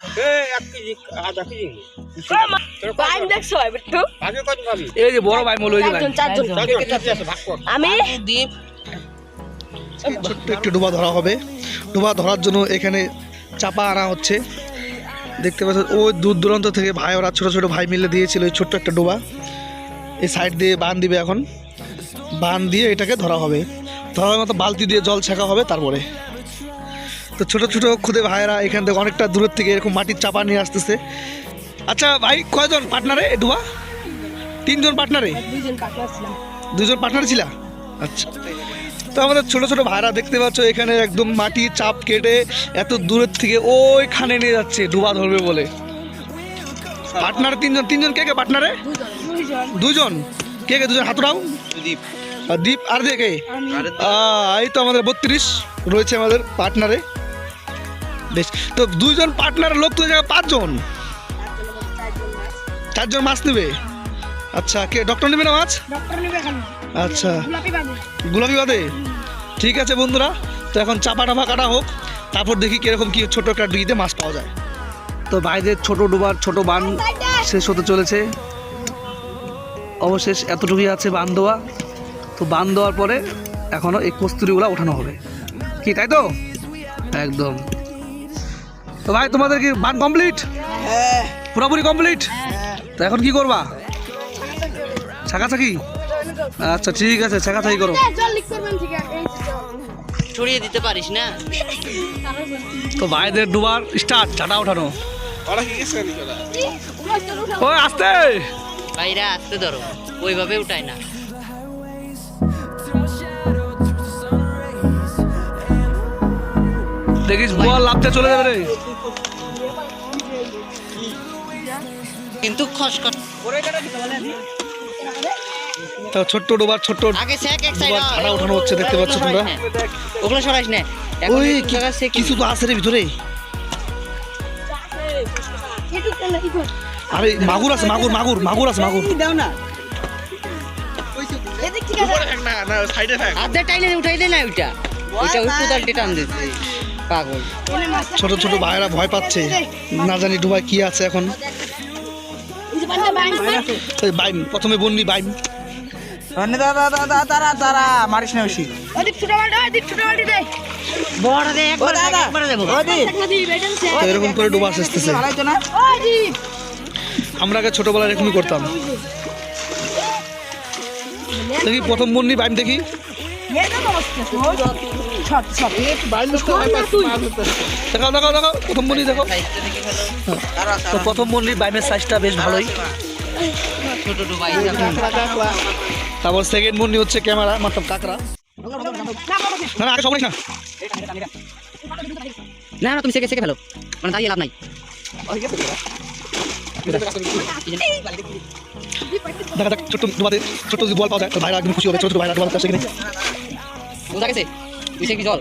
এক কেজি আধা কেজি বাইন দেখছ একটু? আগে কত ভাবি এই যে বড় ভাই মল ওই যে ভাই। চারজন। চারজন চারজন চারজন আছে ভাগ কর। আমি? ছোট্ট একটু ডোবা ধরা হবে। ডোবা ধরার জন্য এখানে চাপা আনা হচ্ছে। দেখতে পাচ্ছ ওই দূর দূরান্ত থেকে ভাই ওরা ছোট ছোট ভাই মিলে দিয়েছিল ওই ছোট্ট একটা ডোবা। এই সাইড দিয়ে বান দিবে এখন। বান দিয়ে এটাকে ধরা হবে। ধরার মতো বালতি দিয়ে জল ছাকা হবে তারপরে। তো ছোট ছোট খুদে ভাইয়েরা এখান থেকে অনেকটা দূরের থেকে এরকম মাটির চাপা নিয়ে আসতেছে। আচ্ছা ভাই কয়জন পার্টনারে ডোবা তিনজন পার্টনারে দুইজন পার্টনার ছিলাম। দুজন পার্টনার ছিল? আচ্ছা। তো আমাদের ছোট ছোট ভাইরা দেখতে পাচ্ছ এখানে একদম মাটি চাপ কেটে এত দূরের থেকে ওইখানে নিয়ে যাচ্ছে ডুবা ধরবে বলে। পার্টনার তিনজন তিনজন কে কে পার্টনারে দুজন কে কে দুজন হাতুড়াও? দীপ। আর দীপ আর দে কে? এই তো আমাদের বত্রিশ রয়েছে আমাদের পার্টনারে বেশ। তো দুইজন পার্টনারের লোক তো জায়গায় পাঁচজন? চারজন মাছ নেবে? আচ্ছা কে ডক্টর নেবে না মাছ? আচ্ছা। গোলাপি বাদে। ঠিক আছে বন্ধুরা তো এখন চাপা টাপা কাটা হোক তারপর দেখি কীরকম কি ছোটো একটা ডিগিতে মাছ পাওয়া যায়। তো বাইরের ছোট ডোবার ছোট বান শেষ হতে চলেছে। অবশেষ এতটুকুই আছে বান দেওয়া। তো বান দেওয়ার পরে এখনও এই কস্তুরিগুলা ওঠানো হবে। কি তাই তো? একদম। তো ভাই তোমাদের কি বান কমপ্লিট পুরোপুরি কমপ্লিট তো এখন কি করবা? ছাকাছাকি? আচ্ছা ঠিক আছে ছাকাছাকি করো। জল করবেন ঠিক আছে এই যে ছড়িয়ে দিতে পারিস না? তো ভাইদের ডুবার স্টার্ট ঝাঁটা ওঠানো। ওই আসতে! বাইরে আসতে ধরো। ওইভাবে উঠায় না। দেখিস বল লাভতে চলে যাবে রে। কিন্তু খসখস তো ছোট্ট ডোবার ছোট্ট আগে সেক এক সাইড দুবার ছাড়া উঠানো হচ্ছে, দেখতে পাচ্ছ তোমরা? ওগুলো সরাইস না। ওই কিছু তো আছে রে ভিতরে। আরে মাগুর আছে মাগুর মাগুর মাগুর আছে মাগুর। থাক না ছোট ছোট ভাইরা ভয় পাচ্ছে। না জানি ডুবাই কি আছে এখন। বাইম প্রথমে বন্যি বাইম দাদা দাদা তারা তারা মারিস না বেশি দে। দে এরকম করে ডুবা আসতেছে। হারাইতো না? ওই আমরা আগে ছোটবেলায় এরকমই করতাম। দেখি প্রথম বন্যি বাইম দেখি। প্রথম বন্যি দেখো তো প্রথম বাইমের সাইজটা বেশ ভালোই তারপর সেকেন্ড বন্যি হচ্ছে ক্যামেরা মাত্র কাকড়া না না আগে সব না না তুমি সেকে সেকে ফেলো মানে দাঁড়িয়ে লাভ নাই দেখা যাক ছোট্ট ডুবাতে ছোট্ট যদি বল পাওয়া যায় ভাইরা একদম খুশি হবে ছোট ভাইরা ডুবা সেখানে বোঝা গেছে? তুই কি জল?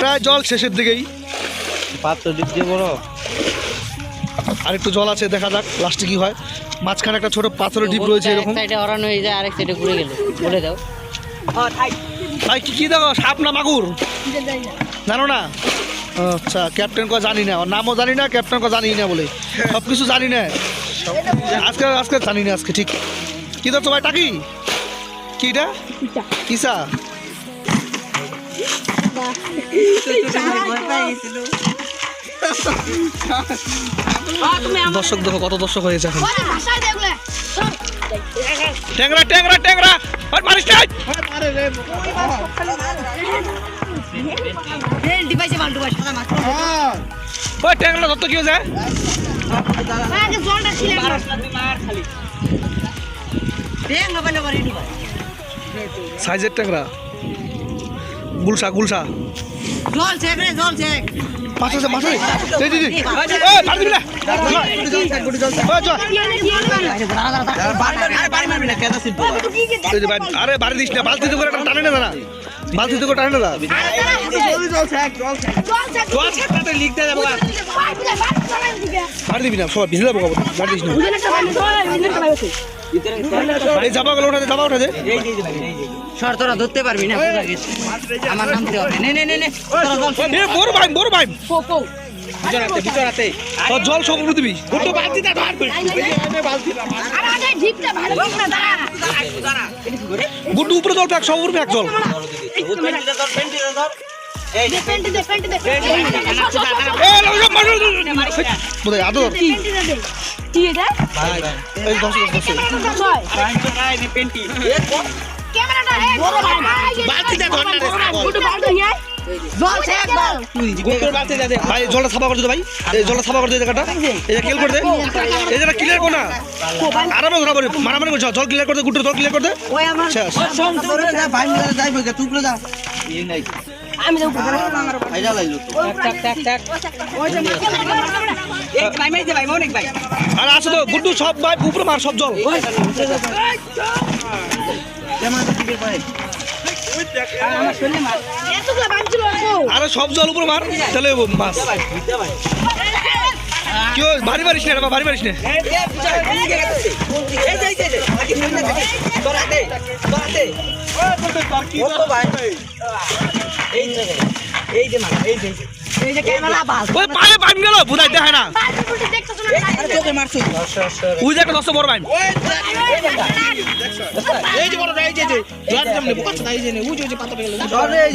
প্রায় জল শেষের দিকেই। পাত্র দিক দিয়ে বড়। আর একটু জল আছে দেখা যাক লাস্টে কি হয়। মাঝখানে একটা ছোট পাথরের ডিপ রয়েছে এরকম। সাইডে হরানো হয়ে যায় আরেক সাইডে ঘুরে গেল। বলে দাও। ভাই কি কি দেখো? সাপ না মাগুর? জানো না। আচ্ছা ক্যাপ্টেন কে জানি না ওর নামও জানি না ক্যাপ্টেন কে জানি না বলে। সব কিছু জানি না। আজকে আজকে জানি না আজকে ঠিক। কি তো ভাই টাকি? কিটা? কিসা? দর্শক দেখো কত দর্শক হয়েছে এখন। ট্যাংরা ট্যাংরা ট্যাংরা! আর মারিস না ডিভাইসে বান্টু ভাই সাদা মাছ ওই ট্যাংরা ধরতে কি হয়েছে আগে জলটা গুলশা গুলশা। জল চেক রে জল চেক মাছ আছে এই দিদি এই। মার দিবি না আরে বাড়ি দিস না বালতিতে করে টানে না দাঁড়া। বালতিতে করে টানে না দাঁড়া। লিখতে বাড়ি। দিবি না সবাই ভিজে যাব বাড়ি দিস না। একটা বাড়ি এই চাপা গেল ওঠা দে চাপা ওঠা দে সর তোরা ধরতে পারবি না আমার নাম দিতে হবে নে নে নে নে তোরা জল ভাই ভাই পো বিচরাতে বিচরাতে সব উপরে দিবি গুড্ডু বালতি দা ধর বালতি আরে আরে ঢিপটা ভালো হোক না দাঁড়া গুড্ডু উপরে জল ফেক সব উপরে ফেক জল ধর না রে গুড বালতি নিয়ে জল সে একবার গুড্ডুর বালতি দা দে ভাই জলটা সাফা করে দে ভাই এই জলটা সাফা করে দে জায়গাটা এই যে ক্লিয়ার করে দে এই জায়গাটা ক্লিয়ার কর না আরামে ধরা পড়ে মারামারি করছ জল ক্লিয়ার করে দে গুড্ডুর জল ক্লিয়ার করে দে ওই আমার শেষ আমি তো টাক টাক টাক ভাই মাই দে ভাই মনিক ভাই আর আছে তো গুড্ডু সব ভাই উপরে মার সব জল আরে সব জল উপরে মার তাহলে মাছ কি হল? বাড়ি মারিস না রে বাবা, বাড়ি মারিস না এই যে মার এই যে এই যে ক্যামেরা বাস ওই পায়ে বাইম গেল বুঝাই দেখে না বাস দেখছ না তোকে মারছো ওই যে একটা দশটা বড় বাইম এই যে বড় এই যে যে জল সামনে বুকা এই যে নে উজ উজ পাতা গেল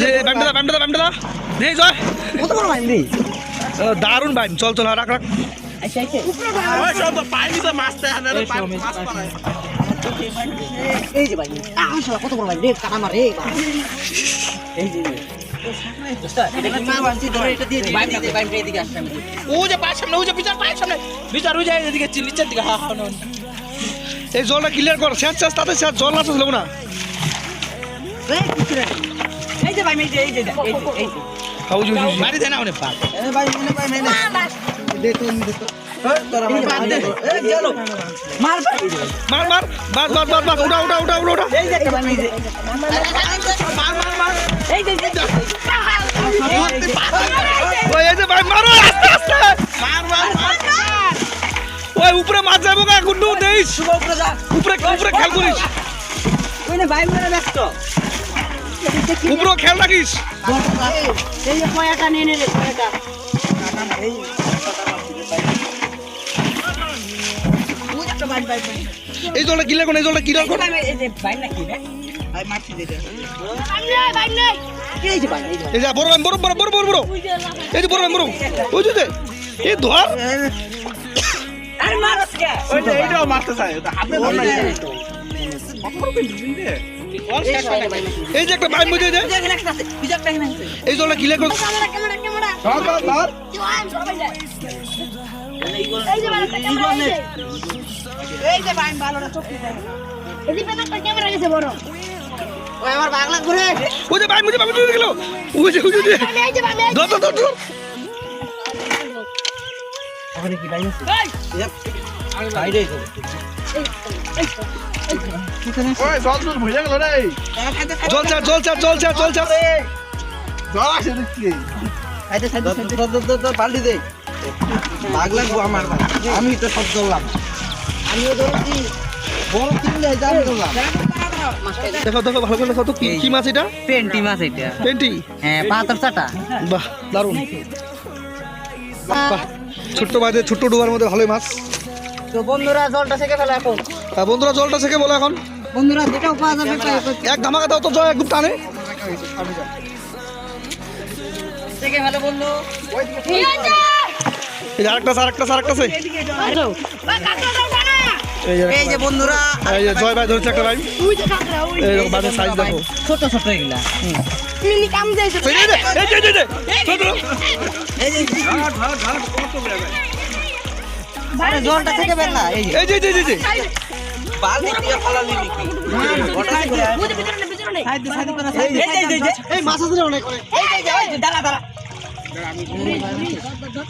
যে বাইমটা বাইমটা বাইমটা নেই জয় কত বড় ভাই রে দারুণ বাইম চল চল রাখ রাখ ওই সব পাইনি তো মাছটা হানা রে মাছ পায় এই যে ভাই আহ কত বড় ভাই রে কাটা মার রে ভাই এই যে মার নো এই জলটা ক্লিয়ার কর শেষ শেষ তাতে শেষ জল না ছিল না এই যে ভাই এই যে এই যে এই যে এই যে খাও জুই জুই বাড়ি দেনা অনেক পাক মার মার। মার উঠা উঠা উঠা উঠা উঠা। এই যে একটা ভাই এই এই যে। ওই এই যে ভাই মারো আস্তে আস্তে। মার মার মার। ওই উপরে মাছ যাব গা গুন্ডু দেইস উপরে যা। উপরে উপরে খেয়াল করিস। ওই না ভাই ব্যস্ত। উপরে খেয়াল রাখিস। এই পয়াটা নিয়ে নে রে পয়াটা। এই জলটা ক্লিয়ার কর এই জলটা ক্লিয়ার কর এই যে ভাই নাকি ভাই মারছি দে ভাই নাই ভাই নাই এই যে। ভাই এই যে বড় বড় বড় বড় বড় বড়। এই যে বড় বড়। ওই যে এই ধর। আরে মারস কে? ওই যে এইটাও মারতে চায় হাতে ধর না। এই যে। একটা বিজয় একটা আছে এই জলটা আমার বাগলা ঘুরে ওই যে ভাই মধ্যে ভাই মধ্যে গেল। ওই যে ওই যে ধর ধর ধর ওখানে কি ভাই আছে এই, বাইরে ওই জল জল ভরে গেল রে। জল চার জল চার জল চার জল চার। জল আসে দেখছি। পাল্টি দে। বাঘ লাগবো আমার আমি তো সব ধরলাম। আমিও ধরেছি বড় কিনলে যা ধরলাম। দেখো দেখো ভালো করে দেখো তো কি কি মাছ এটা? পেন্টি মাছ এটা। পেন্টি? হ্যাঁ পাথর চাটা। বাহ দারুণ। বাহ ছোট্ট মাঝে ছোট্ট ডোবার মধ্যে ভালোই মাছ। তো বন্ধুরা জলটা ফেলো এখন। বন্ধুরা জলটা থেকে বলো এখন। বন্ধুরা যেটাও পাওয়া যাবে এক ধামাকা দাও তো জয় একদম টানে। থেকে আছে এই আরেকটা আরেকটা আরেকটা এই যে বন্ধুরা এই যে জয় ভাই ধরেছে একটা ভাই ওই যে কাঁকড়া ওই এই দেখো বাজে সাইজ দেখো ছোট ছোট এগুলা মিনি কাম দিয়েছে এই যে এই যে এই যে, এই যে ধরো, ধরো। এই আরে জলটা থেকে বের না এই যে এই যে এই যে, এই যে বালতি দিয়ে ফলালি বুঝে ভিতরে নে ভিতরে নে এই যে এই যে এই মাছ আছে অনেক করে এই এই যে এই যে দাঁড়া দাঁড়া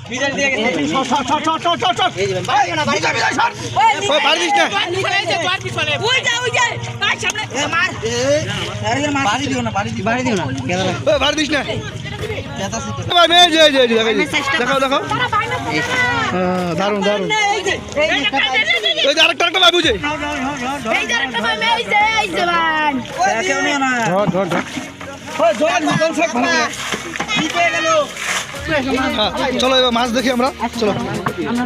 বিড়াল দিয়ে গেছে এই যে এই যে হ্যাঁ, আরেকটা আরেকটা যে চলো এবার মাছ দেখি আমরা। চলো। আমরা